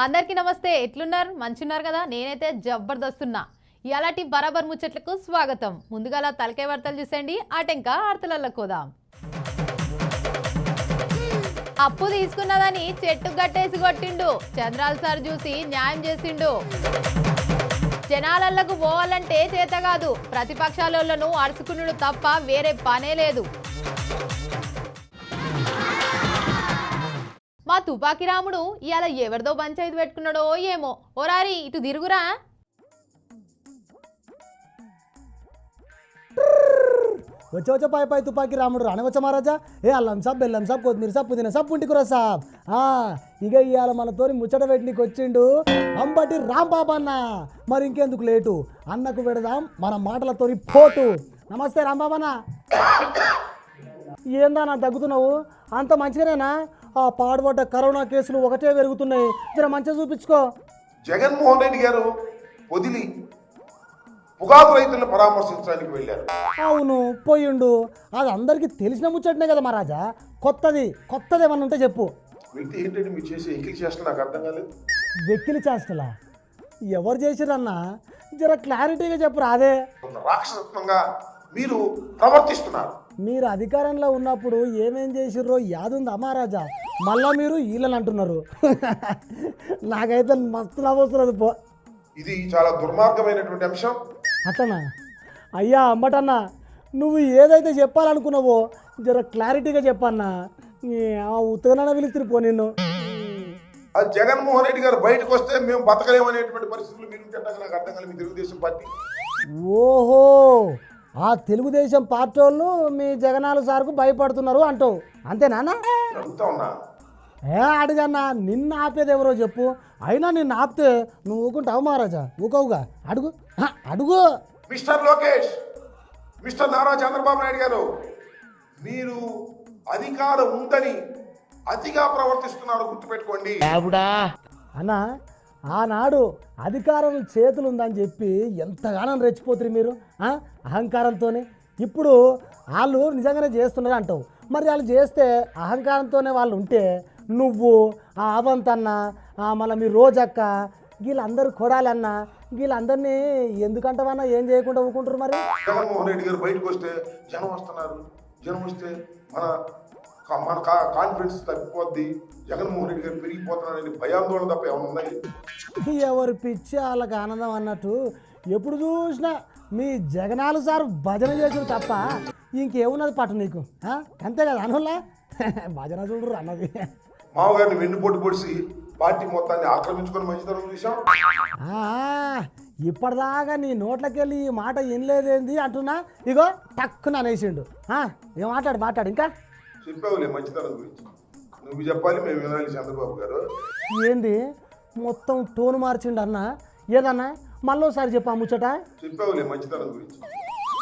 అందరికీ నమస్తే. ఎట్లున్నారు? మంచున్నారు కదా? నేనైతే జబర్దస్తున్నా. ఇలాంటి బరాబర్ ముచ్చట్లకు స్వాగతం. ముందుగా తలకే వార్తలు చూసేయండి. ఆటంకా ఆర్తలల్లో కోదాం అప్పు తీసుకున్నదని చెట్టు గట్టేసి కొట్టిండు. చంద్రాల సార్ చూసి న్యాయం చేసిండు. జనాలలకు పోవాలంటే చేత కాదు. ప్రతిపక్షాలను అరుచుకున్నాడు తప్ప వేరే పనే లేదు. మా తుపాకి రాముడు ఇవాళ ఎవరిదో పంచాయతీ పెట్టుకున్నాడో ఏమో. ఓరారి ఇటు తిరుగురా. వచ్చే వచ్చే పాయ పాయ తుపాకి రాముడు రానవచ్చ మహారాజా? ఏ అల్లం సాబ్ బెల్లం సాబ్ కొత్తిమీర సాబ్ పుదీనా సాబ్ పుంటికూర సాబ్. ఆ, ఇక ఇవాళ మనతోని ముచ్చట పెట్టినకి వచ్చిండు అంబటి రాంబాబు అన్న. మరి ఇంకెందుకు లేటు? అన్నకు పెడదాం మన మాటలతోని పోటు. నమస్తే రాంబాబు అన్న. ఏందన్నా దగ్గుతున్నావు అంత మంచిగానేనా? ఆ పాడుపడ్డ కరోనా కేసులు ఒకటే పెరుగుతున్నాయి. జర మంచిగా చూపించుకో. జగన్మోహన్ రెడ్డి గారు వదిలి పొగాకు రైతులను పరామర్శించడానికి వెళ్ళారు. అవును పోయిండు. అది అందరికీ తెలిసిన ముచ్చటనే కదా మహారాజా. కొత్తది కొత్తది ఏమన్నా ఉంటే చెప్పు. వ్యక్తి ఏంటంటే మీరు చేసే ఎంకిల్ చేస్తే నాకు అర్థం కాలేదు? వెక్కిలి చేష్టలా? ఎవరు చేసిరన్నా జర క్లారిటీగా చెప్పు కొంత రాక్షసత్వంగా మీరు ప్రవర్తిస్తున్నారు. మీరు అధికారంలో ఉన్నప్పుడు ఏమేం చేసిర్రో యాదుందా మహారాజా మళ్ళా మీరు వీళ్ళని అంటున్నారు. నాకైతే మస్తు నవ్వుతున్నది పో. ఇది చాలా దుర్మార్గమైనటువంటి అంశం. అట్లనా అయ్యా అంబటన్నా నువ్వు ఏదైతే చెప్పాలనుకున్నావో జర క్లారిటీగా చెప్పన్నా. ఉత్తగానే పిలుస్తుంది పో నిన్ను. అది జగన్మోహన్ రెడ్డి గారు బయటకు వస్తే మేము బతకలేమనేటువంటి పరిస్థితులు మీరు నాకు అర్థం కాలేదు. మీ తెలుగుదేశం పార్టీ. ఓహో! ఆ తెలుగుదేశం పార్టీ వాళ్ళు మీ జగనాలు సార్కు భయపడుతున్నారు అంటావు. అంతేనా ఏ అడుగన్నా నిన్ను ఆపేది ఎవరో చెప్పు. అయినా నిన్ను ఆపితే నువ్వు ఊకుంటావు మహారాజా? ఊకవుగా అడుగు. హ, అడుగు. మిస్టర్ లోకేష్ మిస్టర్ నారా చంద్రబాబు నాయుడు గారు మీరు అధికారం ఉందని అతిగా ప్రవర్తిస్తున్నారు గుర్తుపెట్టుకోండి. అన్న ఆనాడు అధికారం చేతులు ఉందని చెప్పి ఎంతగానో రెచ్చిపోతురు మీరు అహంకారంతోనే. ఇప్పుడు వాళ్ళు నిజంగానే చేస్తున్నారు అంటావు. మరి వాళ్ళు చేస్తే అహంకారంతోనే వాళ్ళు ఉంటే నువ్వు ఆ అవంతన్న మళ్ళీ మీ రోజక్క వీళ్ళందరూ కొడాలన్న వీళ్ళందరినీ ఎందుకంటవన్నా ఏం చేయకుండా ఊకుంటారు మరి? జగన్మోహన్ రెడ్డి గారు బయటకు వస్తే జనం వస్తున్నారు. జనం వస్తే మన మన కాన్ఫిడెన్స్ తగ్గిపోద్ది. జగన్మోహన్ రెడ్డి గారు పెరిగిపోతున్నారని భయాందోళన తప్ప ఏమైనా ఉందండి ఎవరి పిచ్చి వాళ్ళకి ఆనందం అన్నట్టు ఎప్పుడు చూసినా మీ జగనాలు సార్ భజన చేసుడు తప్ప ఇంకేమున్నది పట్టు నీకు? అంతే కదా అనుల్లా? భజన చూడరు అన్నది. మామగారిని వెన్నుపోటు పొడిచి పార్టీ మొత్తాన్ని ఆక్రమించుకొని మంచితనం చూసాం ఇప్పటిదాకా నీ నోట్లకెళ్ళి ఈ మాట వినలేదేంది అంటున్నా? ఇగో టక్కున అనేసిండు. ఏం మాట్లాడు మాట్లాడు ఇంకా? చెప్పావులే మంచితనం గురించి. నువ్వు చెప్పాలి మేము వినాలి చంద్రబాబు గారు. ఏంది? మొత్తం టోన్ మార్చిండు అన్న. ఏదన్నా? మళ్ళోసారి చెప్పా ముచ్చట. చెప్పావులే మంచితనం గురించి.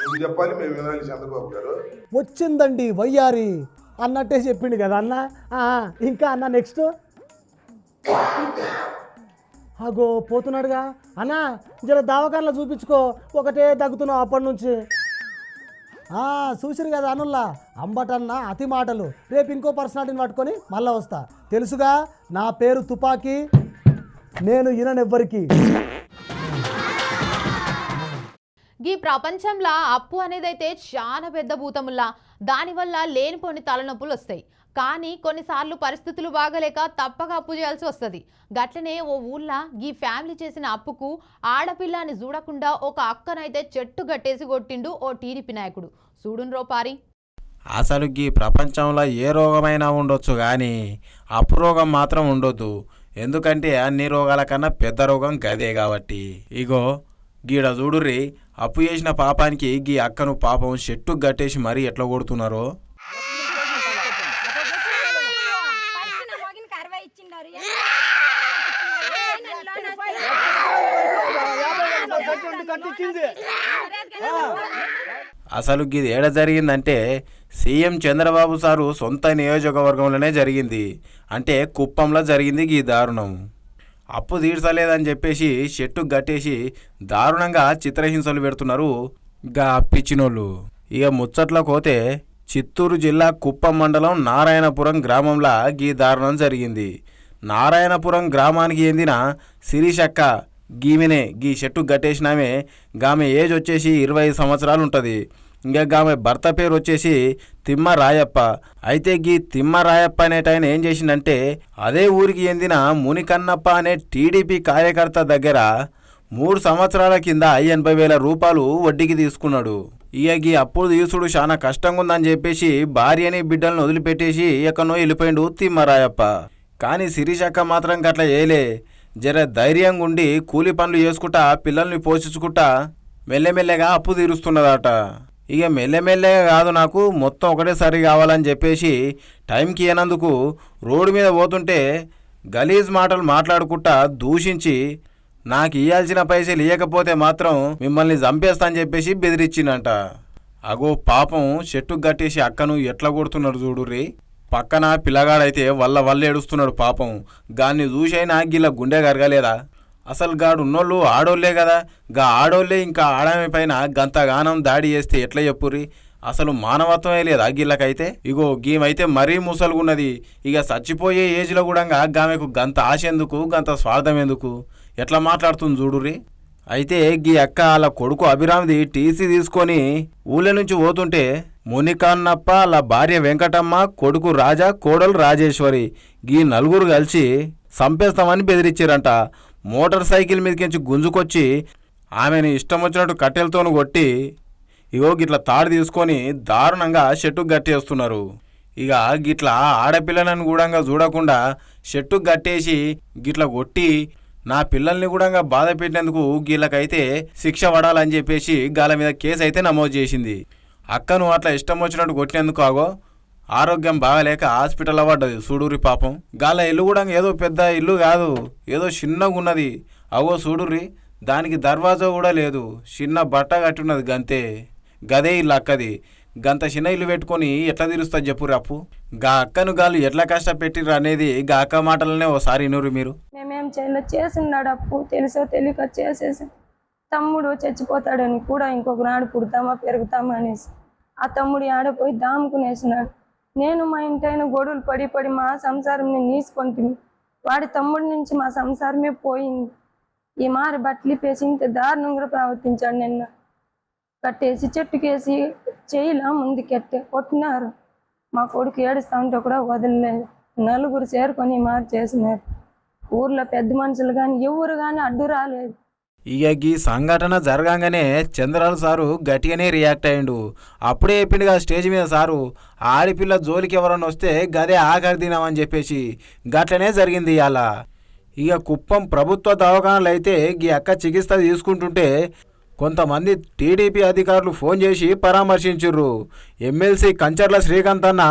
నువ్వు చెప్పాలి మేము వినాలి చంద్రబాబు గారు. వచ్చిందండి వయ్యారి. అన్నట్టే చెప్పిండు కదా అన్న. ఆ, ఇంకా అన్న నెక్స్ట్. అగో పోతున్నాడుగా. అన్న జర దావకాన్లో చూపించుకో. ఒకటే దగ్గుతున్నావు అప్పటి నుంచి. చూసిరు కదా అనుల్లా? అంబటన్న అతి మాటలు. రేపు ఇంకో పర్సనాలిటీని పట్టుకొని మళ్ళా వస్తా. తెలుసుగా? నా పేరు తుపాకీ. నేను ఇననెవ్వరికి. ఈ ప్రపంచంలో అప్పు అనేదైతే చాలా పెద్ద భూతముల్లా. దానివల్ల లేనిపోని తలనొప్పులు వస్తాయి. కానీ కొన్నిసార్లు పరిస్థితులు బాగలేక తప్పక అప్పు చేయాల్సి వస్తుంది. గట్లనే ఓ ఊళ్ళో ఈ ఫ్యామిలీ చేసిన అప్పుకు ఆడపిల్లని చూడకుండా ఒక అక్కనైతే చెట్టు గట్టేసి కొట్టిండు ఓ టీడీపీ నాయకుడు. చూడున్ రోపారి. అసలు ఈ ప్రపంచంలో ఏ రోగమైనా ఉండొచ్చు కానీ అప్పు రోగం మాత్రం ఉండొద్దు. ఎందుకంటే అన్ని రోగాల కన్నా పెద్ద రోగం గదే కాబట్టి. ఇగో గీడ చూడుర్రి అప్పు చేసిన పాపానికి గీ అక్కను పాపం చెట్టు గట్టేసి మరీ ఎట్లా కొడుతున్నారో? అసలు ఇది ఏడ జరిగిందంటే సీఎం చంద్రబాబు సారు సొంత నియోజకవర్గంలోనే జరిగింది. అంటే కుప్పంలో జరిగింది ఈ దారుణం. అప్పు తీర్చలేదని చెప్పేసి చెట్టు గట్టేసి దారుణంగా చిత్రహింసలు పెడుతున్నారు గా పిచ్చినోళ్ళు. ఇక ముచ్చట్ల పోతే చిత్తూరు జిల్లా కుప్పం మండలం నారాయణపురం గ్రామంలో గీ దారుణం జరిగింది. నారాయణపురం గ్రామానికి చెందిన శిరీషక్క గీమెనే గీ చెట్టు గట్టేసినామే. గామె ఏజ్ వచ్చేసి ఇరవై ఐదు సంవత్సరాలు ఉంటుంది ఇంకా గామె భర్త పేరు వచ్చేసి తిమ్మ రాయప్ప అయితే గీ తిమ్మ రాయప్ప అనేటాయన ఏం చేసిందంటే అదే ఊరికి చెందిన మునికన్నప్ప అనే టీడీపీ కార్యకర్త దగ్గర మూడు సంవత్సరాల కింద ఎనభై వేల రూపాయలు వడ్డీకి తీసుకున్నాడు. ఇక గీ అప్పులు తీసుడు చాలా కష్టంగా ఉందని చెప్పేసి భార్యని బిడ్డలను వదిలిపెట్టేసి ఎక్కడనో వెళ్ళిపోయిండు తిమ్మరాయప్ప. కానీ శిరీషక్క మాత్రం గట్ల చేయలే. జర ధైర్యంగా ఉండి కూలి పనులు చేసుకుంటా పిల్లల్ని పోషించుకుంటా మెల్లెమెల్లగా అప్పు తీరుస్తున్నదట. ఇక మెల్లెమెల్లగా కాదు నాకు మొత్తం ఒకటేసారి కావాలని చెప్పేసి టైంకి ఇవ్వనందుకు రోడ్డు మీద పోతుంటే గలీజ్ మాటలు మాట్లాడుకుంటా దూషించి నాకు ఇయ్యాల్సిన పైసలు ఇవ్వకపోతే మాత్రం మిమ్మల్ని చంపేస్తా అని చెప్పేసి బెదిరించిందంట. అగో పాపం చెట్టుకు కట్టేసి అక్కను ఎట్లా కొడుతున్నాడు చూడుర్రి. పక్కన పిల్లగాడైతే వల్ల వల్ల ఏడుస్తున్నాడు పాపం. గాన్ని చూసైనా గిల్ల గుండె గరగలేదా అసలు గాడు ఉన్నోళ్ళు ఆడోళ్ళే కదా గా ఆడోళ్ళే ఇంకా ఆడమే పైన గంతగానం దాడి చేస్తే ఎట్లా చెప్పుర్రి? అసలు మానవత్వమే లేదు గిల్లకైతే? ఇగో గీమైతే మరీ ముసలుగున్నది. ఇక చచ్చిపోయే ఏజ్లో కూడా గామెకు గంత ఆశ ఎందుకు గంత స్వార్థం ఎందుకు ఎట్లా మాట్లాడుతుంది చూడుర్రి? అయితే గీ అక్క వాళ్ళ కొడుకు అభిరామిది టీసీ తీసుకొని ఊళ్ళ నుంచి పోతుంటే మునికాన్నప్ప వాళ్ళ భార్య వెంకటమ్మ కొడుకు రాజా కోడలు రాజేశ్వరి. గీ నలుగురు కలిసి సంపేస్తామని బెదిరించారంట మోటార్ సైకిల్ మీదకించి గుంజుకొచ్చి ఆమెను ఇష్టం వచ్చినట్టు కట్టెలతోను కొట్టి ఇగో గిట్ల తాడు తీసుకొని దారుణంగా చెట్టు గట్టేస్తున్నారు. ఇక గిట్ల ఆడపిల్లలను కూడా చూడకుండా చెట్టు గట్టేసి గిట్ల కొట్టి నా పిల్లల్ని కూడా బాధ పెట్టినందుకు వీళ్ళకైతే శిక్ష పడాలని చెప్పేసి గాల మీద కేసు అయితే నమోదు చేసింది. అక్కను అట్లా ఇష్టం వచ్చినట్టు కొట్టినందుకు ఆగో? ఆరోగ్యం బాగాలేక హాస్పిటల్ పడ్డది సూడూరి పాపం. గాల ఇల్లు కూడా ఏదో పెద్ద ఇల్లు కాదు. ఏదో చిన్నగా ఉన్నది. అగో సూడూరి దానికి దర్వాజా కూడా లేదు. చిన్న బట్ట కట్టున్నది గంతే. గదే ఇల్లు అక్కది. గంత చిన్న ఇల్లు పెట్టుకొని ఎట్లా తీరుస్తా చెప్పు రప్పు గా అక్కను గాలు ఎట్లా కష్టపెట్టిర్రు అనేది గా అక్క మాటలనే ఓసారి ఇనురు మీరు. మేమేం చేయలేదు చేసిన్నాడు అప్పు. తెలుసో తెలియక చేసేసి. తమ్ముడు చచ్చిపోతాడని కూడా ఇంకొక నాడు పుడతామా పెరుగుతామా అనేసి. ఆ తమ్ముడు ఆడపోయి దాముకునేసినాడు. నేను మా ఇంటైన గొడవలు పడి పడి మా సంసారం నేను వాడి తమ్ముడి నుంచి మా సంసారమే పోయింది. ఈ మారి బట్టలు పేసి ఇంత దారుణంగా ప్రవర్తించాడు నిన్న. కట్టేసి చెట్టుకేసి చేయిలా ముందుకెట్టే కొట్టినారు. మా కొడుకు ఏడుస్తా ఉంటే కూడా వదలలేదు. నలుగురు చేరుకొని ఈ చేసినారు. ఊర్లో పెద్ద మనుషులు కానీ ఎవరు కానీ అడ్డు రాలేదు. ఇక ఈ సంఘటన జరగంగానే చంద్రాలు సారు గట్టిగానే రియాక్ట్ అయ్యిండు అప్పుడే చెప్పిండుగా స్టేజ్ మీద సారు ఆడిపిల్ల జోలికి ఎవరన్నా వస్తే గదే ఆఖరి తినామని చెప్పేసి గట్లనే జరిగింది ఇవాళ ఇక కుప్పం ప్రభుత్వ దవాఖానలు అయితే ఈ అక్క చికిత్స తీసుకుంటుంటే కొంతమంది టీడీపీ అధికారులు ఫోన్ చేసి పరామర్శించుర్రు. ఎమ్మెల్సీ కంచర్ల శ్రీకాంత్ అన్న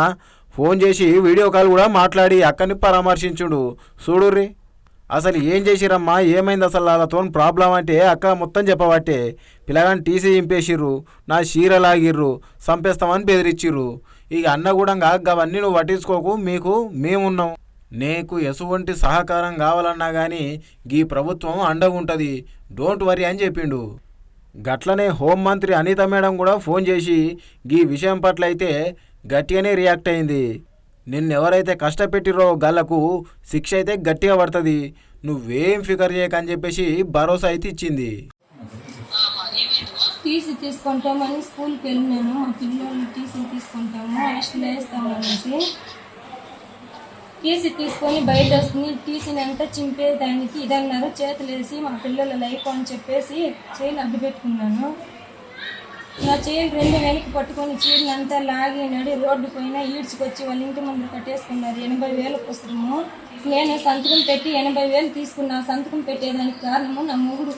ఫోన్ చేసి వీడియో కాల్ కూడా మాట్లాడి అక్కని పరామర్శించుడు. చూడుర్రి. అసలు ఏం చేసిరమ్మా? ఏమైంది అసలు వాళ్ళతో ప్రాబ్లం అంటే? అక్క మొత్తం చెప్పబట్టే పిల్లగాని టీసీ ఇంపేసిర్రు నా చీర లాగిర్రు చంపేస్తామని బెదిరిచ్చిర్రు. ఇక అన్న కూడా అవన్నీ నువ్వు పట్టించుకోకు మీకు మేమున్నాం. నీకు ఎసువంటి సహకారం కావాలన్నా కానీ గీ ప్రభుత్వం అండగుంటుంది. డోంట్ వరీ అని చెప్పిండు. గట్లనే హోంమంత్రి అనిత మేడం కూడా ఫోన్ చేసి గీ విషయం పట్ల అయితే గట్టిగానే రియాక్ట్ అయింది. నిన్నెవరైతే కష్టపెట్టిరో గల్లకు శిక్ష అయితే గట్టిగా పడుతుంది. నువ్వేం ఫికర్ చేయకని చెప్పేసి భరోసా అయితే ఇచ్చింది. టీసీ తీసుకుంటామని స్కూల్కి వెళ్ళినాను. మా పిల్లలు టీసీ తీసుకుంటాము హాస్టల్ వేస్తాము అనేసి. టీసీ తీసుకొని బయట వస్తుంది. టీసీని అంతా చింపేదానికి ఇదన్నారు. చేతులేసి మా పిల్లల లైఫ్ అని చెప్పేసి చేయిలు అడ్డు పెట్టుకున్నాను నా చేయి రెండు వెనక్కి పట్టుకొని చీరని అంతా లాగి నడి రోడ్డు పైన ఈడ్చుకొచ్చి వాళ్ళ ఇంటి ముందు కట్టేసుకున్నారు. ఎనభై వేల కోసము. నేను సంతకం పెట్టి ఎనభై వేలు తీసుకున్నా. సంతకం పెట్టేదానికి కారణము నా మొగుడు.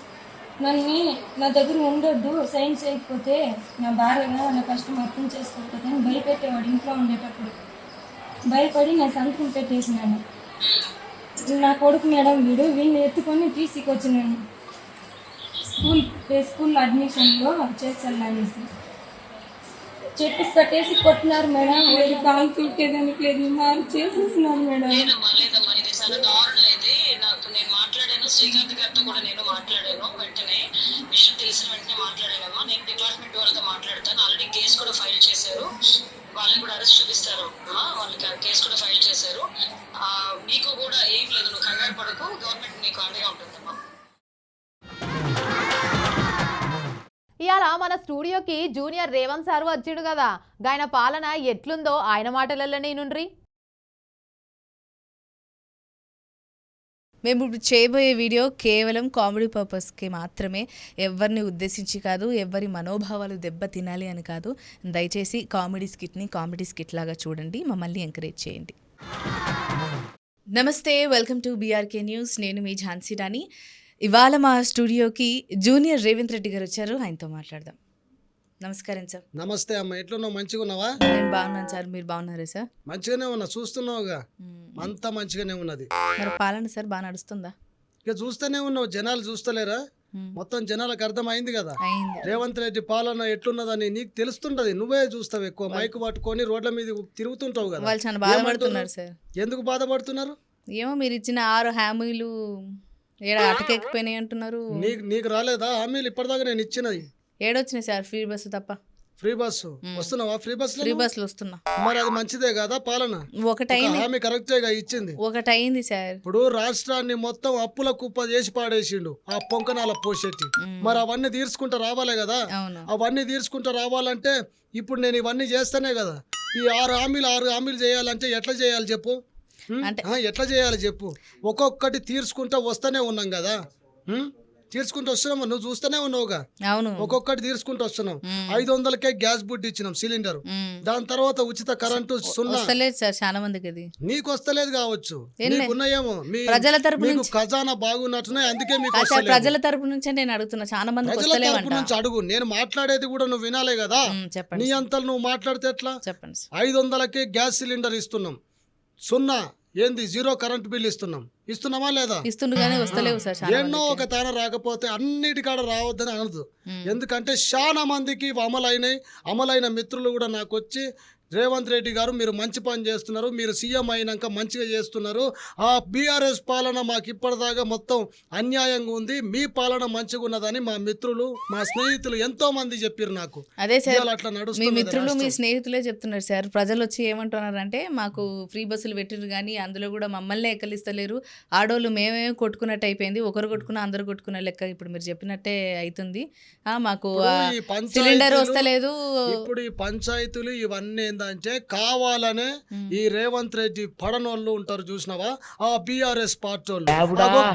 నన్ను నా దగ్గర ఉండొద్దు. సైన్ చేయకపోతే నా భార్యగా నా కష్టం అర్థం చేసుకోకపోతే అని భయపెట్టేవాడు ఇంట్లో ఉండేటప్పుడు. భయపడి నేను సంతకం పెట్టేసినాను. నా కొడుకు మేడం వీడు వీడిని ఎత్తుకొని టీసీకి వచ్చినాను స్కూల్ స్కూల్ అడ్మిషన్లో చేర్చాలనేసి చెట్టు కట్టేసి కొట్టినారు మేడం. ఏది కాలు తుడికేదానికి లేదు మారు చేసేసినారు మేడం. లేదమ్మా ఇది చాలా దారుణం ఇది. నాకు నేను మాట్లాడాను శ్రీకాంత్ గారితో కూడా నేను మాట్లాడాను. వెంటనే విషయం తెలిసిన వెంటనే మాట్లాడానమ్మా. నేను డిపార్ట్మెంట్ వాళ్ళతో మాట్లాడతాను. ఆల్రెడీ కేసు కూడా ఫైల్ చేశారు. వాళ్ళని కూడా అరెస్ట్ చూపిస్తారు. వాళ్ళకి కేసు కూడా ఫైల్ చేశారు. మీకు కూడా ఏం లేదు నువ్వు కంగారు పడకు. గవర్నమెంట్ నీకు అండగా ఉంటుందమ్మా. మన స్టూడియోకి జూనియర్ రేవంత్ సార్ వచ్చిడు కదా. ఆయన పాలన ఎట్లుందో ఆయన మాటలలోనే నుండ్రి మేము ఇప్పుడు చేయబోయే వీడియో కేవలం కామెడీ పర్పస్కి మాత్రమే. ఎవరిని ఉద్దేశించి కాదు ఎవరి మనోభావాలు దెబ్బ తినాలి అని కాదు. దయచేసి కామెడీ స్కిట్ని కామెడీ స్కిట్ లాగా చూడండి. మమ్మల్ని ఎంకరేజ్ చేయండి. నమస్తే వెల్కమ్ టు బీఆర్కే న్యూస్. నేను మీ ఝాన్సీ రాణి. ఇవాళ మా స్టూడియోకి జూనియర్ రేవంత్ రెడ్డి గారు వచ్చారు. ఆయనతో మాట్లాడదాం. నమస్కారం సార్. నమస్తే అమ్మ. ఎట్లున్నావు? మంచిగా ఉన్నావా? నేను బాగున్నాను సార్. మీరు బాగున్నారా సార్? మంచిగానే ఉన్నా. చూస్తున్నావుగా. అంతా మంచిగానే ఉన్నది. మరి పాలన సార్ బాగా నడుస్తుందా? ఇక చూస్తూనే ఉన్నావు. జనాలు చూస్తలేరా. మొత్తం జనాలకు అర్థమైంది కదా? రేవంత్ రెడ్డి పాలన ఎట్లున్నదని నీకు తెలుస్తుంటది. నువ్వే చూస్తావు ఎక్కువ. మైక్ పట్టుకొని రోడ్ల మీద తిరుగుతుంటావు కదా? వాళ్ళు చాలా బాధపడుతున్నారు సార్. ఎందుకు బాధపడుతున్నారు? ఏమో మీరు ఇచ్చిన ఆరు హామీలు ఏడ అటకెక్కిపోయినాయి అంటున్నారు? నీకు నీకు రాలేదా? హామీలు ఇప్పటిదాకా నేను ఇచ్చినది ఏడొచ్చినాయి సార్ ఫ్రీ బస్సు తప్ప. Free bus? వస్తున్నావా ఫ్రీ బస్ ఫ్రీ బస్సులు వస్తున్నా. మరి అది మంచిదే కదా పాలన? ఒకటి హామీ కరెక్టేగా ఇచ్చింది. ఒకటి అయింది సార్. ఇప్పుడు రాష్ట్రాన్ని మొత్తం అప్పుల కుప్ప చేసి పాడేసిండు ఆ పొంకనాల పోషెట్టి మరి అవన్నీ తీర్చుకుంటూ రావాలే కదా? అవును. అవన్నీ తీర్చుకుంటూ రావాలంటే ఇప్పుడు నేను ఇవన్నీ చేస్తానే కదా. ఈ ఆరు హామీలు ఆరు హామీలు చేయాలంటే ఎట్లా చేయాలి చెప్పు? అంటే- ఎట్లా చేయాలి చెప్పు. ఒక్కొక్కటి తీర్చుకుంటూ వస్తూనే ఉన్నాం కదా? తీర్చుకుంటూ వస్తున్నాము? నువ్వు చూస్తూనే ఉన్నావుగా. అవును. ఒక్కొక్కటి తీర్చుకుంటూ వస్తున్నాం. ఐదు వందలకే గ్యాస్ బుడ్ ఇచ్చినాం సిలిండర్. దాని తర్వాత ఉచిత కరెంటు సున్నా. సార్ చాలా మందికి అది. నీకు వస్తలేదు కావచ్చు. ఏంలే. నీకున్నాయేమో. మీ ప్రజల తరపు మీకు ఖజానా బాగున్నట్టునే అందుకే మీకు. ప్రజల తరపు నుంచే నేను అడుగుతున్నా. చాలా మందికి ప్రజల తరపు నుంచి అడుగు. నేను మాట్లాడేది కూడా నువ్వు వినాలే కదా. చెప్పండి నీ అంతలు నువ్వు మాట్లాడితే ఎట్లా? చెప్పండి ఐదు వందలకి గ్యాస్ సిలిండర్ ఇస్తున్నాం. సున్నా. ఏంది? జీరో కరెంట్ బిల్ ఇస్తున్నాం. ఇస్తున్నామా లేదా? ఇస్తుండగానే వస్తలేవు సార్ చాలా ఎన్నో మందికి. ఒక తాన రాకపోతే అన్నిటికాడ రావద్దని అనదు. ఎందుకంటే చాలా మందికి ఇవి అమలైనాయి. అమలైన మిత్రులు కూడా నాకు వచ్చి రేవంత్ రెడ్డి గారు మీరు మంచి పని చేస్తున్నారు మీరు సీఎం అయినాక మంచిగా చేస్తున్నారు. ఆ బీఆర్ఎస్ పాలన మాకు ఇప్పటిదాకా మొత్తం అన్యాయంగా ఉంది. మీ పాలన మంచిగా ఉన్నదని మా మిత్రులు మా స్నేహితులు ఎంతో మంది చెప్పారు నాకు. అదే సార్ అట్లా మీ మిత్రులు మీ. స్నేహితులే చెప్తున్నారు సార్. ప్రజలు వచ్చి ఏమంటున్నారంటే మాకు ఫ్రీ బస్సులు పెట్టిరు కానీ అందులో కూడా మమ్మల్ని ఎక్కలిస్తలేరు. ఆడోళ్ళు మేమేమో కొట్టుకున్నట్టు అయిపోయింది. ఒకరు కొట్టుకున్న అందరు కొట్టుకున్న లెక్క ఇప్పుడు మీరు చెప్పినట్టే అవుతుంది ఆ, మాకు సిలిండర్ వస్తలేదు. ఇప్పుడు ఈ పంచాయతీలు ఇవన్నీ ఏంటంటే కావాలనే ఈ రేవంత్ రెడ్డి పడనోళ్ళు ఉంటారు చూసినావా? ఆ బీఆర్ఎస్ పార్టీ వాళ్ళు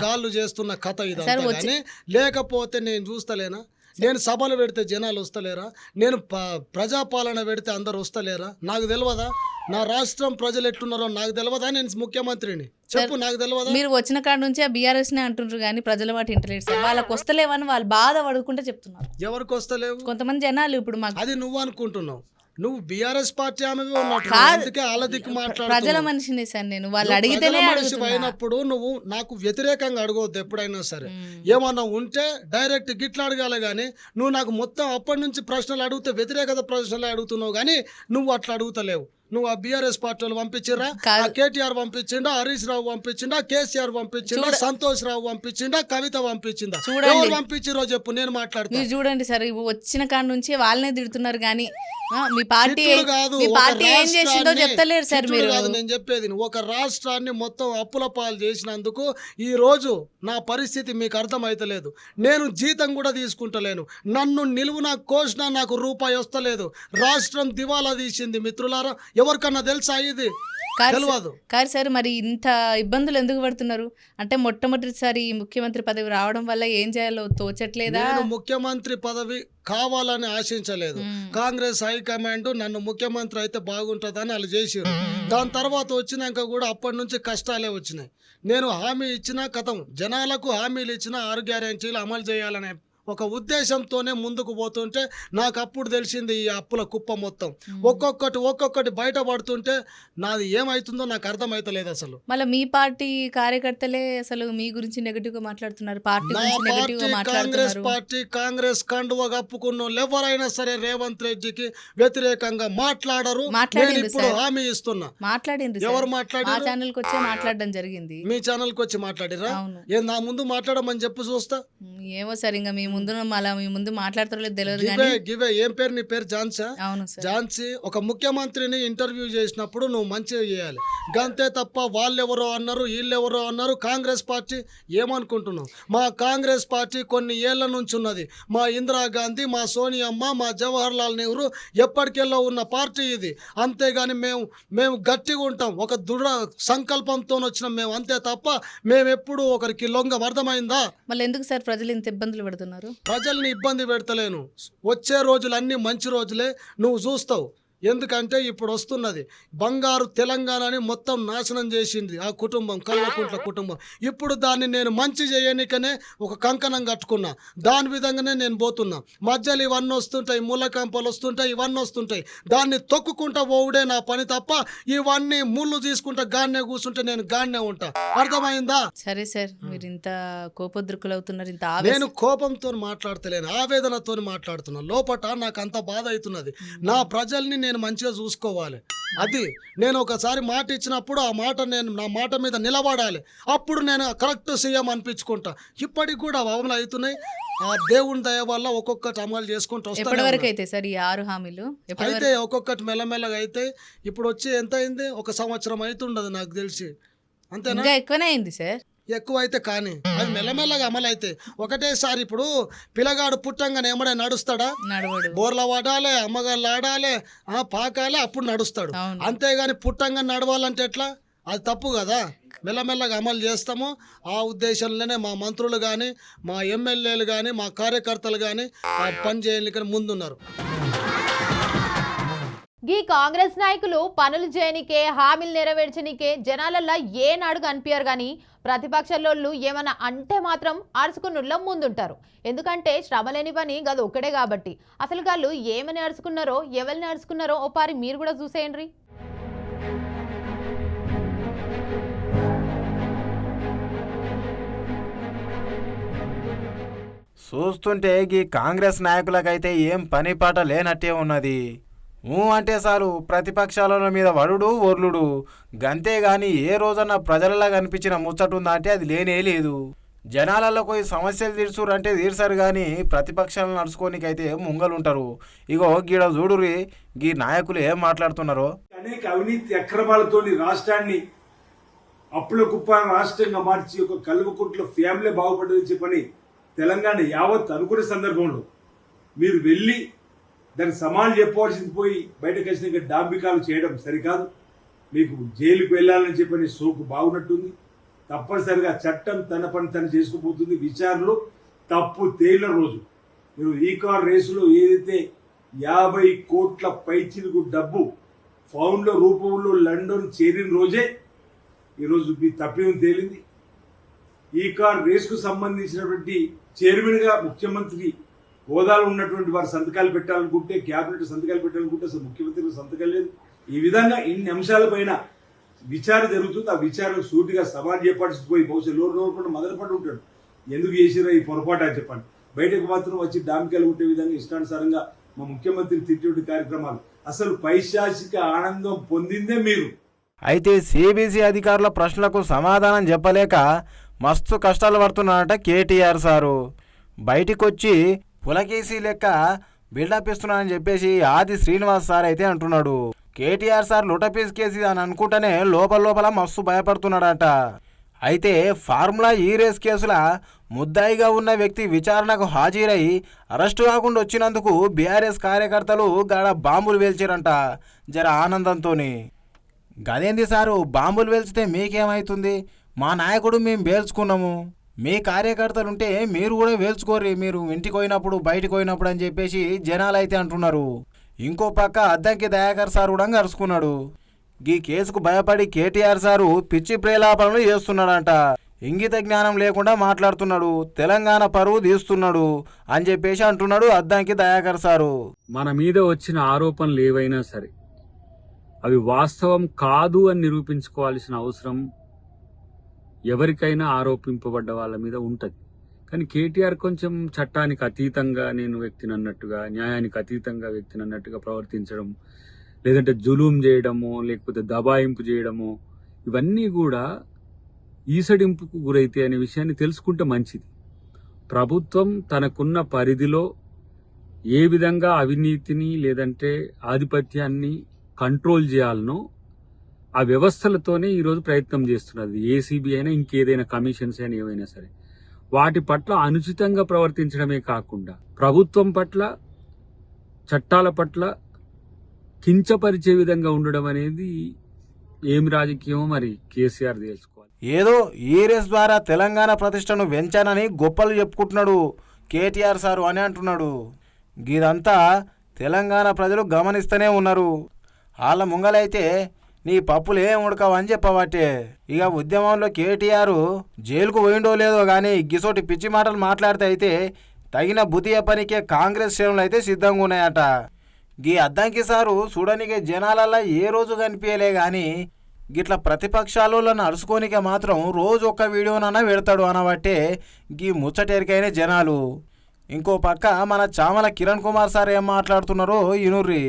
గాళ్ళు చేస్తున్న కథ ఇదంతా వచ్చి- కానీ లేకపోతే నేను చూస్తలేనా? నేను సభలు పెడితే జనాలు వస్తలేరా? నేను ప- ప్రజాపాలన పెడితే అందరు వస్తలేరా? నాకు తెలియదా నా రాష్ట్రం ప్రజలు ఎట్లున్నారో నాకు తెలియదా నేను ముఖ్యమంత్రిని. చెప్పు నాకు తెలియదా మీరు వచ్చిన కాడ నుంచి ఆ బీఆర్ఎస్ నే అంటుండ్రు కానీ ప్రజల మాట ఇంటలేదు సార్. వాళ్ళకి వస్తలేవని వాళ్ళు బాధ పడుకుంటే చెప్తున్నారు. ఎవరికి వస్తలేవు? కొంతమంది జనాలు ఇప్పుడు మాకు అది నువ్వు అనుకుంటున్నావు. నువ్వు బీఆర్ఎస్ పార్టీ ఆమె. అందుకే వాళ్ళ దిక్కు ప్రజల మనిషిని సార్ నేను. వాళ్ళు అడిగితేనే మనిషి అయినప్పుడు నువ్వు నాకు వ్యతిరేకంగా అడగవద్దు ఎప్పుడైనా సరే. ఏమన్నా ఉంటే డైరెక్ట్ గిట్లా అడగాలి కానీ నువ్వు నాకు మొత్తం అప్పటి నుంచి ప్రశ్నలు అడిగితే వ్యతిరేకత ప్రశ్నలు అడుగుతున్నావు కానీ నువ్వు అట్లా అడుగుతలేవు. నువ్వు ఆ బీఆర్ఎస్ పార్టీ వాళ్ళు పంపించిరా. ఆ కేటీఆర్ పంపించిండా? హరీష్ రావు పంపించిండా? కేసీఆర్ పంపించిండా? సంతోష్ రావు పంపించిండా? కవిత పంపించిందా? చూడండి. పంపించిరో చెప్పు నేను మాట్లాడతా. మీరు చూడండి సార్ వచ్చిన కాడ నుంచి వాళ్ళనే తిడుతున్నారు కానీ మీ పార్టీ మీ పార్టీ ఏం చేసిందో చెప్తలేరు సార్ మీరు. నేను చెప్పేది ఒక రాష్ట్రాన్ని మొత్తం అప్పుల పాలు చేసినందుకు ఈ రోజు నా పరిస్థితి మీకు అర్థమైతలేదు. నేను జీతం కూడా తీసుకుంటలేను. నన్ను నిలువున కోసిన నాకు రూపాయి వస్తలేదు. రాష్ట్రం దివాలా తీసింది మిత్రులారా. ఎవరికన్నా తెలుసా ఇది? తెలియదు కాదు సార్ మరి ఇంత ఇబ్బందులు ఎందుకు పడుతున్నారు? అంటే మొట్టమొదటిసారి ముఖ్యమంత్రి పదవి రావడం వల్ల ఏం చేయాలో తోచట్లేదా? నేను ముఖ్యమంత్రి పదవి కావాలని ఆశించలేదు. కాంగ్రెస్ హైకమాండ్ నన్ను ముఖ్యమంత్రి అయితే బాగుంటుందని వాళ్ళు చేసారు దాని తర్వాత వచ్చినాక కూడా అప్పటి నుంచి కష్టాలే వచ్చినాయి. నేను హామీ ఇచ్చిన కథం. జనాలకు హామీలు ఇచ్చిన ఆరు గ్యారెంటీలు అమలు చేయాలనే ఒక ఉద్దేశంతోనే ముందుకు పోతుంటే నాకు అప్పుడు తెలిసింది ఈ అప్పుల కుప్ప మొత్తం. ఒక్కొక్కటి ఒక్కొక్కటి బయటపడుతుంటే నాది ఏమైతుందో నాకు అర్థమైతలేదు అసలు. మళ్ళీ మీ పార్టీ కార్యకర్తలే అసలు మీ గురించి నెగటివ్గా మాట్లాడుతున్నారు పార్టీ కాంగ్రెస్ పార్టీ కాంగ్రెస్ కండువ కప్పుకున్న వాళ్ళు ఎవరైనా సరే రేవంత్ రెడ్డికి వ్యతిరేకంగా మాట్లాడరు. నేను ఇప్పుడు. హామీ ఇస్తున్నా. మాట్లాడిండ్రు ఎవరు సార్. మా మాట్లాడారు? ఛానల్కి వచ్చే మాట్లాడడం జరిగింది. మీ ఛానల్కి వచ్చి మాట్లాడిరా? నా ముందు మాట్లాడమని చెప్పు చూస్తా? ఏమో సార్ ఇంకా మేము ముందు మళ్ళీ మీ ముందు మాట్లాడతారో తెలియదు గివే కానీ గివే ఏం పేరు నీ పేరు? జాన్సా? అవును సార్. ఝాన్సీ ఒక ముఖ్యమంత్రిని ఇంటర్వ్యూ చేసినప్పుడు నువ్వు మంచిగా చేయాలి. గంతే తప్ప వాళ్ళెవరో అన్నారు వీళ్ళెవరో అన్నారు కాంగ్రెస్ పార్టీ ఏమనుకుంటున్నావు? మా కాంగ్రెస్ పార్టీ కొన్ని ఏళ్ళ నుంచి ఉన్నది. మా ఇందిరాగాంధీ మా సోనియమ్మ మా జవహర్ లాల్ నెహ్రూ ఎప్పటికెళ్ళో ఉన్న పార్టీ ఇది. అంతేగాని మేము మేము గట్టిగా ఉంటాం. ఒక దృఢ సంకల్పంతో వచ్చినాం మేము అంతే తప్ప మేము ఎప్పుడు ఒకరికి లొంగ అర్థమైందా? మళ్ళీ ఎందుకు సార్ ప్రజలు ఇంత ఇబ్బందులు పెడుతున్నారు? ప్రజల్ని ఇబ్బంది పెడతలేను. వచ్చే రోజులు అన్ని మంచి రోజులే. నువ్వు చూస్తావు. ఎందుకంటే ఇప్పుడు వస్తున్నది బంగారు తెలంగాణని మొత్తం నాశనం చేసింది ఆ కుటుంబం కల్వకుంట్ల కుటుంబం. ఇప్పుడు దాన్ని నేను మంచి చేయనికనే ఒక కంకణం కట్టుకున్నా. దాని విధంగానే నేను పోతున్నా. మధ్యలో ఇవన్నీ వస్తుంటాయి ముళ్ళకంపలు వస్తుంటాయి ఇవన్నీ వస్తుంటాయి. దాన్ని తొక్కుకుంటా పోవుడే నా పని తప్ప ఇవన్నీ ముళ్ళు తీసుకుంటా గాన్నే కూర్చుంటే నేను గాన్నే ఉంటా. అర్థమైందా? సరే సార్ మీరు ఇంత కోపోద్రుకులు అవుతున్నారు ఇంత నేను కోపంతో మాట్లాడతలేను ఆవేదనతో మాట్లాడుతున్నా. లోపట నాకు అంత బాధ అవుతున్నది. నా ప్రజల్ని నేను మంచిగా చూసుకోవాలి. అది నేను ఒకసారి మాట ఇచ్చినప్పుడు ఆ మాట నేను నా మాట మీద నిలబడాలి. అప్పుడు నేను కరెక్ట్ సీఎం అనిపించుకుంటా. ఇప్పటికి కూడా అవమలు అవుతున్నాయి. ఆ దేవుని దయ వల్ల ఒక్కొక్కటి అమలు చేసుకుంటూ వరకు అయితే సార్ ఈ ఆరు హామీలు? అయితే ఒక్కొక్కటి మెల్లమెల్లగా అయితే ఇప్పుడు వచ్చి ఎంత అయింది? ఒక సంవత్సరం అవుతుండదు నాకు తెలిసి. అంతేనా? ఎక్కువనే అయింది సార్. ఎక్కువ అయితే కానీ. అవి మెల్లమెల్లగా అమలు అయితే ఒకటేసారి ఇప్పుడు పిల్లగాడు పుట్టంగానే ఏమడే నడుస్తాడా? నడవడు. బోర్ల వాడాలి అమ్మగారు ఆడాలి ఆ పాకాలి అప్పుడు నడుస్తాడు. అంతేగాని పుట్టంగా నడవాలంటే ఎట్లా? అది తప్పు కదా. మెల్లమెల్లగా అమలు చేస్తాము. ఆ ఉద్దేశంలోనే మా మంత్రులు కానీ మా ఎమ్మెల్యేలు కానీ మా కార్యకర్తలు కానీ ఆ పని చేయడానికి ముందున్నారు. ఈ కాంగ్రెస్ నాయకులు పనులు చేయనికే హామీలు నెరవేర్చనికే జనాలల్లో ఏనాడు కనిపించారు కానీ ప్రతిపక్షంలోళ్ళు ఏమైనా అంటే మాత్రం అరుచుకున్నుల్లో ముందుంటారు. ఎందుకంటే శ్రమ లేని పని గది ఒక్కడే కాబట్టి. అసలు వాళ్ళు ఏమని అరుచుకున్నారో ఎవరిని అరుచుకున్నారో ఓ పారి మీరు కూడా చూసేయండి. చూస్తుంటే ఈ కాంగ్రెస్ నాయకులకైతే ఏం పని పాట లేనట్టే ఉన్నది. ఊ అంటే చాలు ప్రతిపక్షాల మీద వరుడు ఒర్లుడు గంతేగాని ఏ రోజన్నా ప్రజలలో కనిపించిన ముచ్చటుందా అంటే అది లేనే లేదు. జనాలలో పోయి సమస్యలు తీర్చురు అంటే తీర్చారు కానీ ప్రతిపక్షాలను నడుచుకోనికైతే ముంగలుంటారు. ఇగో గీడ చూడురి గీ నాయకులు ఏం మాట్లాడుతున్నారో? అనేక అవినీతి అక్రమాలతో రాష్ట్రాన్ని అప్పుల కుప్ప రాష్ట్రంగా మార్చి ఒక కల్వకుంట్ల ఫ్యామిలీ బాగుపడదని చెప్పని తెలంగాణ యావత్ అనుకునే సందర్భంలో. మీరు వెళ్ళి దానికి సమాలు చెప్పవలసింది పోయి బయటకు వచ్చిన డాంబికాలు చేయడం సరికాదు. మీకు జైలుకు వెళ్ళాలని చెప్పని సోకు బాగున్నట్టుంది. తప్పనిసరిగా చట్టం తన పని తను చేసుకుపోతుంది. విచారణలో తప్పు తేలిన రోజు. మీరు ఈ కార్ రేసులో ఏదైతే యాభై కోట్ల పైచిలుగు డబ్బు ఫౌండ్ల రూపంలో లండన్ చేరిన రోజే ఈరోజు మీ తప్పిదం తేలింది. ఈ కార్ రేసుకు సంబంధించినటువంటి చైర్మన్గా ముఖ్యమంత్రి హోదాలో ఉన్నటువంటి వారు సంతకాలు పెట్టాలనుకుంటే క్యాబినెట్ సంతకాలు పెట్టాలనుకుంటే అసలు ముఖ్యమంత్రి సంతకాలు లేదు. ఈ విధంగా ఇన్ని అంశాలపైన విచారణ జరుగుతుంది. ఆ విచారణ సూటిగా సవాల్ చేపడిచి పోయి బహుశా లోరు నోరుకుండా మొదలుపడి ఉంటాడు. ఎందుకు చేసిరా ఈ పొరపాటు అని చెప్పండి. బయటకు మాత్రం వచ్చి డామికలు ఉండే విధంగా ఇష్టానుసారంగా మా ముఖ్యమంత్రి తిట్టే కార్యక్రమాలు. అసలు పైశాచిక ఆనందం పొందిందే మీరు. అయితే సిబిసి అధికారుల ప్రశ్నలకు సమాధానం చెప్పలేక మస్తు కష్టాలు పడుతున్నారట కేటీఆర్ సారు. బయటికొచ్చి పులకేసి లెక్క బిల్డప్ ఇస్తున్నానని చెప్పేసి ఆది శ్రీనివాస్ సార్ అయితే అంటున్నాడు. కేటీఆర్ సార్ లుటపీస్ కేసి అని అనుకుంటేనే లోపల లోపల మస్తు భయపడుతున్నాడట. అయితే ఫార్ములా ఈ రేస్ కేసుల ముద్దాయిగా ఉన్న వ్యక్తి విచారణకు హాజరై అరెస్టు కాకుండా వచ్చినందుకు బీఆర్ఎస్ కార్యకర్తలు గాడ బాంబులు వేల్చారంట జర ఆనందంతోని. గదేంది సారు బాంబులు వేల్చితే మీకేమైతుంది? మా నాయకుడు మేము వేల్చుకున్నాము. మీ కార్యకర్తలు ఉంటే మీరు కూడా వేల్చుకోర్రి. మీరు ఇంటికి పోయినప్పుడు బయటికి పోయినప్పుడు అని చెప్పేసి జనాలు అయితే అంటున్నారు. ఇంకో పక్క అద్దంకి దయాకర్ సార్ కూడా అరుచుకున్నాడు ఈ కేసుకు భయపడి కేటీఆర్ సారు పిచ్చి ప్రేలాపనలు చేస్తున్నాడంట. ఇంగిత జ్ఞానం లేకుండా మాట్లాడుతున్నాడు. తెలంగాణ పరువు తీస్తున్నాడు అని చెప్పేసి అంటున్నాడు అద్దంకి దయాకర్ సారు. మన మీద వచ్చిన ఆరోపణలు ఏవైనా సరే అవి వాస్తవం కాదు అని నిరూపించుకోవాల్సిన అవసరం ఎవరికైనా ఆరోపింపబడ్డ వాళ్ళ మీద ఉంటుంది. కానీ కేటీఆర్ కొంచెం చట్టానికి అతీతంగా నేను వ్యక్తిని అన్నట్టుగా న్యాయానికి అతీతంగా వ్యక్తిని అన్నట్టుగా ప్రవర్తించడం లేదంటే జులూం చేయడము లేకపోతే దబాయింపు చేయడము ఇవన్నీ కూడా ఈసడింపుకు గురైతే అనే విషయాన్ని తెలుసుకుంటే మంచిది. ప్రభుత్వం తనకున్న పరిధిలో ఏ విధంగా అవినీతిని లేదంటే ఆధిపత్యాన్ని కంట్రోల్ చేయాలనో ఆ వ్యవస్థలతోనే ఈరోజు ప్రయత్నం చేస్తున్నది. ఏసీబీ అయినా ఇంకేదైనా కమిషన్స్ అయినా ఏవైనా సరే. వాటి పట్ల అనుచితంగా ప్రవర్తించడమే కాకుండా ప్రభుత్వం పట్ల చట్టాల పట్ల కించపరిచే విధంగా ఉండడం అనేది ఏమి రాజకీయమో మరి కేసీఆర్ తెలుసుకోవాలి. ఏదో ఈ రేస్ ద్వారా తెలంగాణ ప్రతిష్టను వెంచానని గొప్పలు చెప్పుకుంటున్నాడు కేటీఆర్ సారు అని అంటున్నాడు. ఇదంతా తెలంగాణ ప్రజలు గమనిస్తూనే ఉన్నారు. వాళ్ళ ముంగలైతే నీ పప్పులు ఏం ఉడకవని చెప్పబట్టే ఇక ఉద్యమంలో కేటీఆర్ జైలుకు పోయిండో లేదో కానీ గిసోటి పిచ్చి మాటలు మాట్లాడితే అయితే తగిన బుద్ధి పనికే కాంగ్రెస్ శ్రేణులు అయితే సిద్ధంగా ఉన్నాయట. గీ అద్దంకి సారు చూడనికే జనాలల్లా ఏ రోజు కనిపించలే కానీ గిట్ల ప్రతిపక్షాలను అరుచుకోనికే మాత్రం రోజు ఒక్క వీడియోనన్నా పెడతాడు అనబట్టే గీ ముచ్చటెరికైన జనాలు. ఇంకో పక్క మన చామల కిరణ్ కుమార్ సార్ ఏం మాట్లాడుతున్నారో ఇనుర్రి.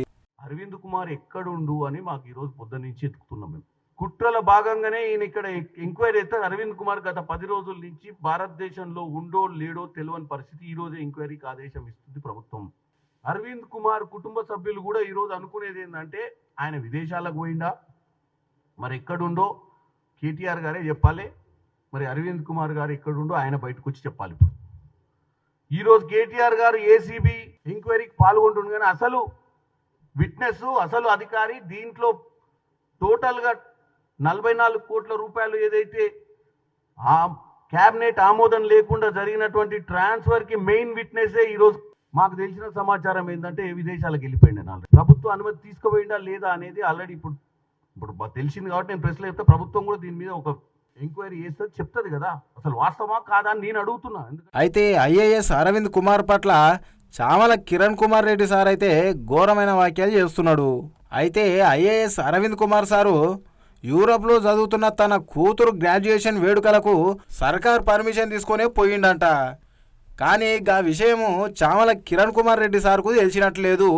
అరవింద్ కుమార్ ఎక్కడుండు అని మాకు ఈరోజు పొద్దున్న నుంచి ఎత్తుకుతున్నాం మేము. కుట్రల భాగంగానే ఈయన ఇక్కడ ఎంక్వైరీ అయితే అరవింద్ కుమార్ గత పది రోజుల నుంచి భారతదేశంలో ఉండో లేడో తెలియని పరిస్థితి ఈరోజు ఎంక్వైరీకి ఆదేశం ఇస్తుంది ప్రభుత్వం. అరవింద్ కుమార్ కుటుంబ సభ్యులు కూడా ఈరోజు అనుకునేది ఏంటంటే ఆయన విదేశాలకు పోయిండా? మరి ఎక్కడుండో? కేటీఆర్ గారే చెప్పాలి. మరి అరవింద్ కుమార్ గారు ఎక్కడుండో ఆయన బయటకు వచ్చి చెప్పాలి ఇప్పుడు. ఈరోజు కేటీఆర్ గారు ఏసీబీ ఎంక్వైరీకి పాల్గొంటుండు కానీ అసలు విట్నెస్ అసలు అధికారి దీంట్లో టోటల్గా నలభై నాలుగు కోట్ల రూపాయలు ఏదైతే ఆ క్యాబినెట్ ఆమోదం లేకుండా జరిగినటువంటి ట్రాన్స్ఫర్కి మెయిన్ విట్నెసే ఈరోజు మాకు తెలిసిన సమాచారం ఏంటంటే విదేశాలకు వెళ్ళిపోయింది నాలుగు ప్రభుత్వం అనుమతి తీసుకుపోయిందా లేదా అనేది ఆల్రెడీ ఇప్పుడు ఇప్పుడు తెలిసింది కాబట్టి నేను ప్రెస్లో చెప్తే. ప్రభుత్వం కూడా దీని మీద ఒక ఎంక్వైరీ చేస్తుంది చెప్తుంది కదా. అసలు వాస్తవమా కాదా అని నేను అడుగుతున్నా. అయితే ఐఏఎస్ అరవింద్ కుమార్ పట్ల చామల కిరణ్ కుమార్ రెడ్డి సార్ అయితే ఘోరమైన వ్యాఖ్యలు చేస్తున్నాడు. అయితే ఐఏఎస్ అరవింద్ కుమార్ సారు యూరప్లో చదువుతున్న తన కూతురు గ్రాడ్యుయేషన్ వేడుకలకు సర్కార్ పర్మిషన్ తీసుకునే పోయిండంట. కానీ గా విషయము చామల కిరణ్ కుమార్ రెడ్డి సార్కు తెలిసినట్లేదు.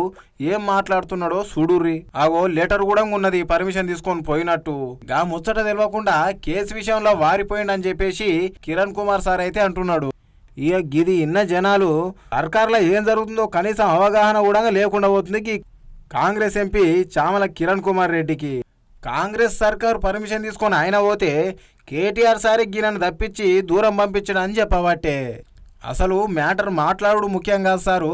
ఏం మాట్లాడుతున్నాడో చూడుర్రి. ఆగో లెటర్ కూడా ఉన్నది పర్మిషన్ తీసుకొని పోయినట్టు. గా ముచ్చట తెలియకుండా కేసు విషయంలో వారిపోయిండని చెప్పేసి కిరణ్ కుమార్ సార్ అయితే అంటున్నాడు. ఇక గిది ఇన్న జనాలు సర్కార్లో ఏం జరుగుతుందో కనీసం అవగాహన కూడా లేకుండా పోతుంది కాంగ్రెస్ ఎంపీ చామల కిరణ్ కుమార్ రెడ్డికి. కాంగ్రెస్ సర్కార్ పర్మిషన్ తీసుకొని ఆయన పోతే కేటీఆర్ సారి గినను తప్పించి దూరం పంపించడం అని చెప్పబట్టే. అసలు మ్యాటర్ మాట్లాడుడు ముఖ్యం కాదు సారు.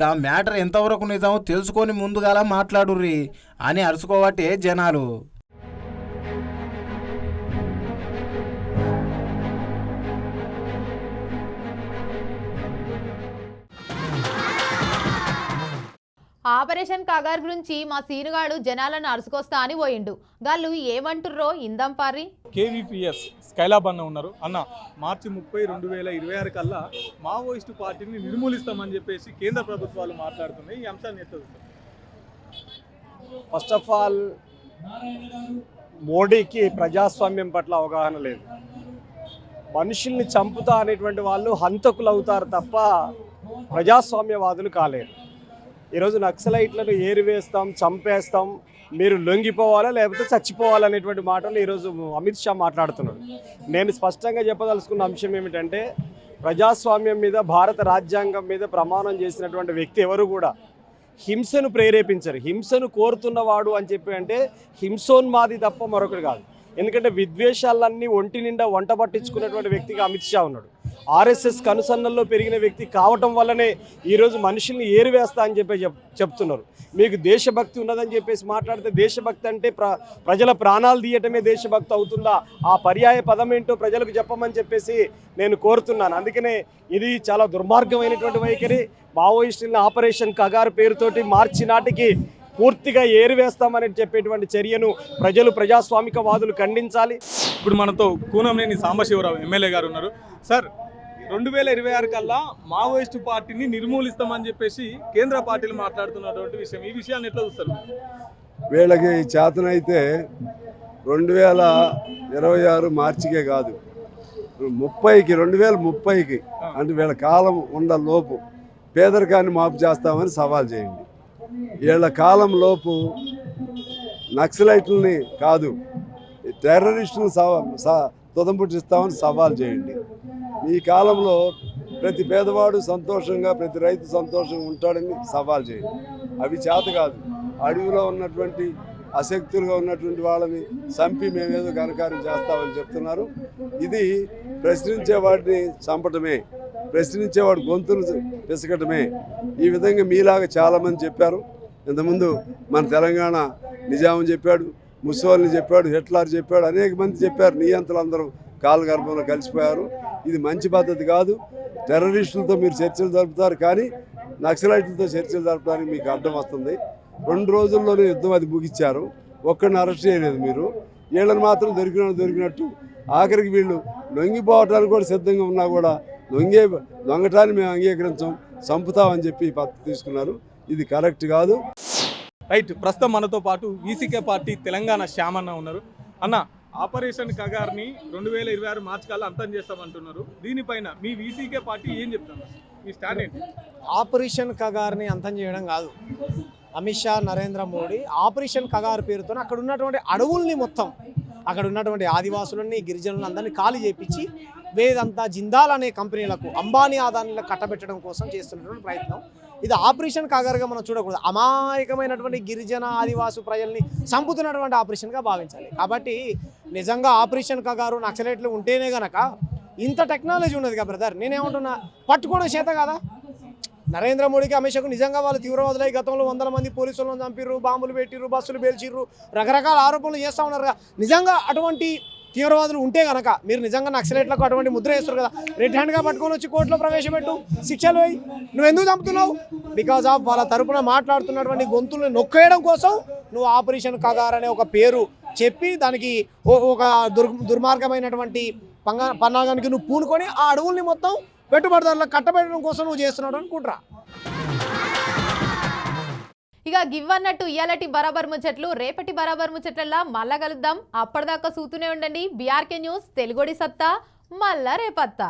దా మ్యాటర్ ఎంతవరకు నిజమో తెలుసుకొని ముందుగాల మాట్లాడుర్రి అని అరుచుకోవట్టే జనాలు. ఆపరేషన్ కగార్ గురించి మా సీనుగాడు జనాలను అరుసుకొస్తా అని పోయిండు. గాళ్ళు ఏమంటుర్రో ఇందాం పారి కేవీపీఎస్ స్కైలాబ్ అన్న ఉన్నారు. అన్న మార్చి ముప్పై రెండు వేల ఇరవై ఆరు కల్లా మావోయిస్టు పార్టీని నిర్మూలిస్తామని చెప్పేసి కేంద్ర ప్రభుత్వాలు మాట్లాడుతున్నాయి. ఈ అంశాన్ని? ఫస్ట్ ఆఫ్ ఆల్ మోడీకి ప్రజాస్వామ్యం పట్ల అవగాహన లేదు. మనుషుల్ని చంపుతా అనేటువంటి వాళ్ళు హంతకులు అవుతారు తప్ప ప్రజాస్వామ్యవాదులు కాలేరు. ఈరోజు నక్సలైట్లను ఏరివేస్తాం చంపేస్తాం. మీరు లొంగిపోవాలా లేకపోతే చచ్చిపోవాలనేటువంటి మాటలు ఈరోజు అమిత్ షా మాట్లాడుతున్నాడు. నేను స్పష్టంగా చెప్పదలుచుకున్న అంశం ఏమిటంటే ప్రజాస్వామ్యం మీద భారత రాజ్యాంగం మీద ప్రమాణం చేసినటువంటి వ్యక్తి ఎవరు కూడా హింసను ప్రేరేపించరు. హింసను కోరుతున్నవాడు అని చెప్పి అంటే హింసోన్మాది తప్ప మరొకటి కాదు. ఎందుకంటే విద్వేషాలన్నీ ఒంటి నిండా వంట పట్టించుకున్నటువంటి వ్యక్తిగా అమిత్ షా ఉన్నాడు. ఆర్ఎస్ఎస్ కనుసన్నల్లో పెరిగిన వ్యక్తి కావటం వల్లనే ఈరోజు మనుషుల్ని ఏరివేస్తా అని చెప్పి చెప్ చెప్తున్నారు. మీకు దేశభక్తి ఉన్నదని చెప్పేసి మాట్లాడితే దేశభక్తి అంటే ప్ర ప్రజల ప్రాణాలు తీయటమే దేశభక్తి అవుతుందా? ఆ పర్యాయ పదం ఏంటో ప్రజలకు చెప్పమని చెప్పేసి నేను కోరుతున్నాను. అందుకనే ఇది చాలా దుర్మార్గమైనటువంటి వైఖరి. మావోయిస్టులను ఆపరేషన్ కగారు పేరుతోటి మార్చి నాటికి పూర్తిగా ఏరివేస్తామని చెప్పేటువంటి చర్యను ప్రజలు ప్రజాస్వామికవాదులు ఖండించాలి. ఇప్పుడు మనతో కూనంనేని సాంబశివరావు ఎమ్మెల్యే గారు ఉన్నారు. సార్ రెండు వేల ఇరవై ఆరు కల్లా మావోయిస్టు పార్టీని నిర్మూలిస్తామని చెప్పేసి కేంద్ర పార్టీలు మాట్లాడుతున్నటువంటి విషయం. ఈ విషయాన్ని ఎట్లా చూస్తారు? వీళ్ళకి చేతనైతే రెండు వేల ఇరవై ఆరు మార్చికే కాదు. ముప్పైకి రెండు వేల ముప్పైకి అంటే వీళ్ళ కాలం ఉండ లోపు పేదరికాన్ని మాపు చేస్తామని సవాల్ చేయండి. ఏళ్ళ కాలంలోపు నక్సలైట్లని కాదు టెర్రరిస్టులను సవా తుదంపుటిస్తామని సవాల్ చేయండి. ఈ కాలంలో ప్రతి పేదవాడు సంతోషంగా ప్రతి రైతు సంతోషంగా ఉంటాడని సవాల్ చేయండి. అవి చేత కాదు. అడవిలో ఉన్నటువంటి అశక్తులుగా ఉన్నటువంటి వాళ్ళని చంపి మేమేదో ఘనకార్యం చేస్తామని చెప్తున్నారు. ఇది ప్రశ్నించే వాటిని చంపటమే. ప్రశ్నించేవాడు గొంతులు పిసకటమే ఈ విధంగా మీలాగా చాలామంది చెప్పారు. ఇంతకుముందు మన తెలంగాణ నిజాం చెప్పాడు ముసోల్ని చెప్పాడు హిట్లర్ చెప్పాడు అనేక మంది చెప్పారు. నియంత్రులందరూ కాలగర్భంలో కలిసిపోయారు. ఇది మంచి పద్ధతి కాదు. టెర్రరిస్టులతో మీరు చర్చలు జరుపుతారు కానీ నక్సలైట్లతో చర్చలు జరపడానికి మీకు అర్థం వస్తుంది. రెండు రోజుల్లోనే యుద్ధం అది ముగిచ్చారు. ఒక్కడిని అరెస్ట్ చేయలేదు మీరు. వీళ్ళని మాత్రం దొరికిన దొరికినట్టు. ఆఖరికి వీళ్ళు లొంగిపోవటానికి కూడా సిద్ధంగా ఉన్నా కూడా లొంగే దొంగటాన్ని మేము అంగీకరించాం చంపుతామని చెప్పి ఈ పద్ధతి తీసుకున్నారు. ఇది కరెక్ట్ కాదు. రైట్ ప్రస్తుతం మనతో పాటు వీసీకే పార్టీ తెలంగాణ శ్యామన్న ఉన్నారు. అన్న ఆపరేషన్ కగార్ని రెండు వేల ఇరవై ఆరు మార్చి కల్లా అంతం చేస్తామంటున్నారు. దీనిపైన మీ వీసీకే పార్టీ ఏం చెప్తాను మీ స్టాండ్ ఏంటి? ఆపరేషన్ కగార్ని అంతం చేయడం కాదు. అమిత్ షా నరేంద్ర మోడీ ఆపరేషన్ కగార్ పేరుతో అక్కడ ఉన్నటువంటి అడవుల్ని మొత్తం అక్కడ ఉన్నటువంటి ఆదివాసులని గిరిజనులను అందరినీ ఖాళీ చేపించి వేదంతా జిందాల్ అనే కంపెనీలకు అంబానీ ఆదానీలకు కట్టబెట్టడం కోసం చేస్తున్నటువంటి ప్రయత్నం. ఇది ఆపరేషన్ కాగారుగా మనం చూడకూడదు. అమాయకమైనటువంటి గిరిజన ఆదివాసు ప్రజల్ని చంపుతున్నటువంటి ఆపరేషన్గా భావించాలి. కాబట్టి నిజంగా ఆపరేషన్ కగారు నక్సలైట్లు ఉంటేనే గనక ఇంత టెక్నాలజీ ఉన్నది కదా బ్రదర్. నేనేమంటున్నా పట్టుకోవడం చేత కదా? నరేంద్ర మోడీకి అమిత్ షాకు నిజంగా వాళ్ళు తీవ్రవాదులై గతంలో వందల మంది పోలీసులను చంపిర్రు బాంబులు పెట్టిర్రు బస్సులు పేల్చిర్రు రకరకాల ఆరోపణలు చేస్తూ ఉన్నారు నిజంగా అటువంటి తీవ్రవాదులు ఉంటే కనుక మీరు నిజంగా నక్సలైట్లకు అటువంటి ముద్ర వేస్తారు కదా రెడ్ హ్యాండ్గా పట్టుకొని వచ్చి కోర్టులో ప్రవేశపెట్టు శిక్షలు పోయి నువ్వు ఎందుకు చంపుతున్నావు? బికాజ్ ఆఫ్ వాళ్ళ తరపున మాట్లాడుతున్నటువంటి గొంతులను నొక్కేయడం కోసం నువ్వు ఆపరేషన్ కగార్ అనే ఒక పేరు చెప్పి దానికి ఓ- ఒక దుర్ దుర్మార్గమైనటువంటి పంగా పన్నాగానికి నువ్వు పూనుకొని ఆ అడవుల్ని మొత్తం పెట్టుబడిదారులకు కట్టబెట్టడం కోసం నువ్వు చేస్తున్నాడు అనుకుంటురా. ఇక గివ్ అన్నట్టు ఇయాలటి బరాబర్ ముచ్చట్లు. రేపటి బరాబర్ ముచ్చట్లల్లా మళ్ళా కలుద్దాం. అప్పటిదాకా సూతూనే ఉండండి. బీఆర్కే న్యూస్ తెలుగుడి సత్తా మళ్ళా రేపత్తా.